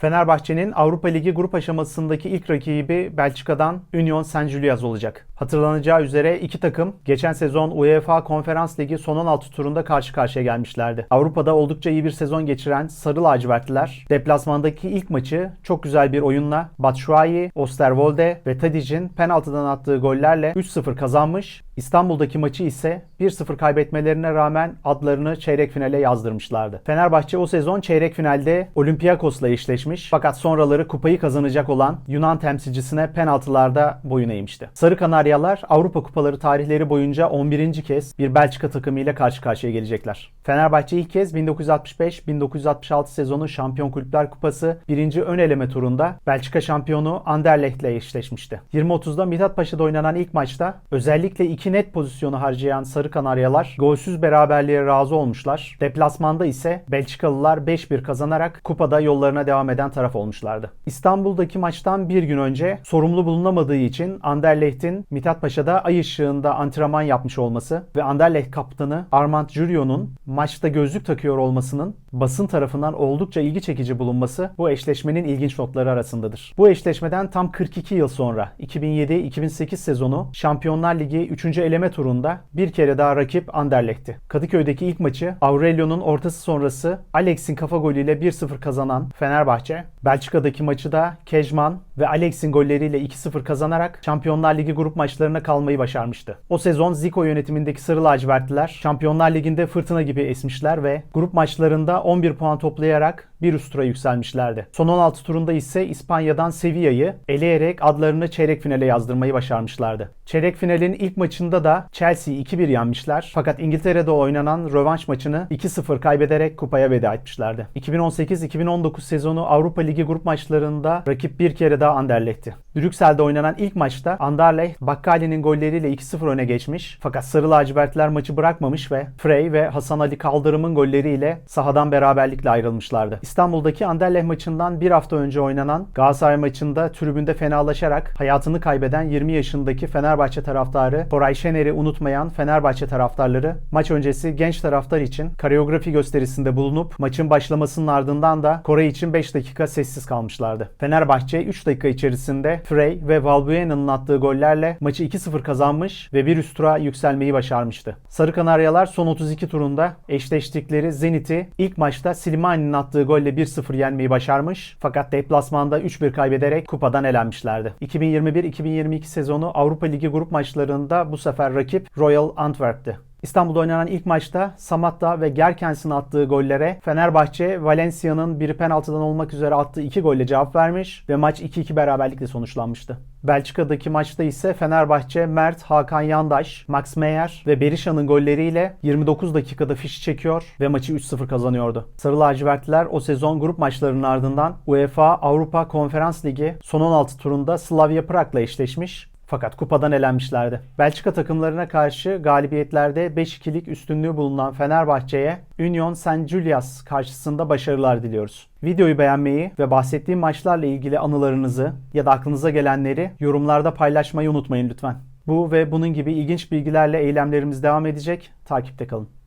Fenerbahçe'nin Avrupa Ligi grup aşamasındaki ilk rakibi Belçika'dan Union Saint-Gilloise olacak. Hatırlanacağı üzere iki takım geçen sezon UEFA Konferans Ligi son 16 turunda karşı karşıya gelmişlerdi. Avrupa'da oldukça iyi bir sezon geçiren Sarı Lacivertliler deplasmandaki ilk maçı çok güzel bir oyunla Batshuayi, Osterwolde ve Tadic'in penaltıdan attığı gollerle 3-0 kazanmış. İstanbul'daki maçı ise 1-0 kaybetmelerine rağmen adlarını çeyrek finale yazdırmışlardı. Fenerbahçe o sezon çeyrek finalde Olympiakos'la eşleşmiş fakat sonraları kupayı kazanacak olan Yunan temsilcisine penaltılarda boyun eğmişti. Sarı Kanaryalar Avrupa Kupaları tarihleri boyunca 11. kez bir Belçika takımıyla karşı karşıya gelecekler. Fenerbahçe ilk kez 1965-1966 sezonu Şampiyon Kulüpler Kupası 1. ön eleme turunda Belçika şampiyonu Anderlecht ile eşleşmişti. 20.30'da Mithat Paşa'da oynanan ilk maçta özellikle iki net pozisyonu harcayan Sarı Kanaryalar golsüz beraberliğe razı olmuşlar. Deplasmanda ise Belçikalılar 5-1 kazanarak kupada yollarına devam eden taraf olmuşlardı. İstanbul'daki maçtan bir gün önce sorumlu bulunamadığı için Anderlecht'in Mithat Paşa'da ay ışığında antrenman yapmış olması ve Anderlecht kaptanı Armand Jurion'un maçta gözlük takıyor olmasının basın tarafından oldukça ilgi çekici bulunması bu eşleşmenin ilginç notları arasındadır. Bu eşleşmeden tam 42 yıl sonra 2007-2008 sezonu Şampiyonlar Ligi 3. eleme turunda bir kere daha rakip Anderlecht'ti. Kadıköy'deki ilk maçı Aurelio'nun ortası sonrası Alex'in kafa golüyle 1-0 kazanan Fenerbahçe, Belçika'daki maçı da Kejman ve Alex'in golleriyle 2-0 kazanarak Şampiyonlar Ligi grup maçlarına kalmayı başarmıştı. O sezon Zico yönetimindeki Sarı Lacivertliler Şampiyonlar Ligi'nde fırtına gibi esmişler ve grup maçlarında 11 puan toplayarak bir üst tura yükselmişlerdi. Son 16 turunda ise İspanya'dan Sevilla'yı eleyerek adlarını çeyrek finale yazdırmayı başarmışlardı. Çeyrek finalin ilk maçında da Chelsea'yi 2-1 yenmişler. Fakat İngiltere'de oynanan rövanş maçını 2-0 kaybederek kupaya veda etmişlerdi. 2018-2019 sezonu Avrupa Ligi grup maçlarında rakip bir kere daha Anderlecht'ti. Brüksel'de oynanan ilk maçta Anderlecht Bakkali'nin golleriyle 2-0 öne geçmiş. Fakat Sarı Lacivertler maçı bırakmamış ve Frey ve Hasan Ali Kaldırım'ın golleriyle sahadan beraberlikle ayrılmışlardı. İstanbul'daki Anderlecht maçından bir hafta önce oynanan Galatasaray maçında tribünde fenalaşarak hayatını kaybeden 20 yaşındaki Fenerbahçe taraftarı Koray Şener'i unutmayan Fenerbahçe taraftarları maç öncesi genç taraftar için koreografi gösterisinde bulunup maçın başlamasının ardından da Koray için 5 dakika sessiz kalmışlardı. Fenerbahçe 3 dakika içerisinde Frey ve Valbuena'nın attığı gollerle maçı 2-0 kazanmış ve bir üst tura yükselmeyi başarmıştı. Sarı Kanaryalar son 32 turunda eşleştikleri Zenit'i ilk maçta Slimani'nin attığı golle 1-0 yenmeyi başarmış fakat deplasmanda 3-1 kaybederek kupadan elenmişlerdi. 2021-2022 sezonu Avrupa Ligi grup maçlarında bu sefer rakip Royal Antwerp'ti. İstanbul'da oynanan ilk maçta Samatta ve Gerkens'in attığı gollere Fenerbahçe, Valencia'nın biri penaltıdan olmak üzere attığı iki golle cevap vermiş ve maç 2-2 beraberlikle sonuçlanmıştı. Belçika'daki maçta ise Fenerbahçe, Mert, Hakan Yandaş, Max Meyer ve Berisha'nın golleriyle 29 dakikada fişi çekiyor ve maçı 3-0 kazanıyordu. Sarı lacivertliler o sezon grup maçlarının ardından UEFA Avrupa Konferans Ligi son 16 turunda Slavia Prag'la eşleşmiş fakat kupadan elenmişlerdi. Belçika takımlarına karşı galibiyetlerde 5-2'lik üstünlüğü bulunan Fenerbahçe'ye Union Saint-Gilloise karşısında başarılar diliyoruz. Videoyu beğenmeyi ve bahsettiğim maçlarla ilgili anılarınızı ya da aklınıza gelenleri yorumlarda paylaşmayı unutmayın lütfen. Bu ve bunun gibi ilginç bilgilerle eylemlerimiz devam edecek. Takipte kalın.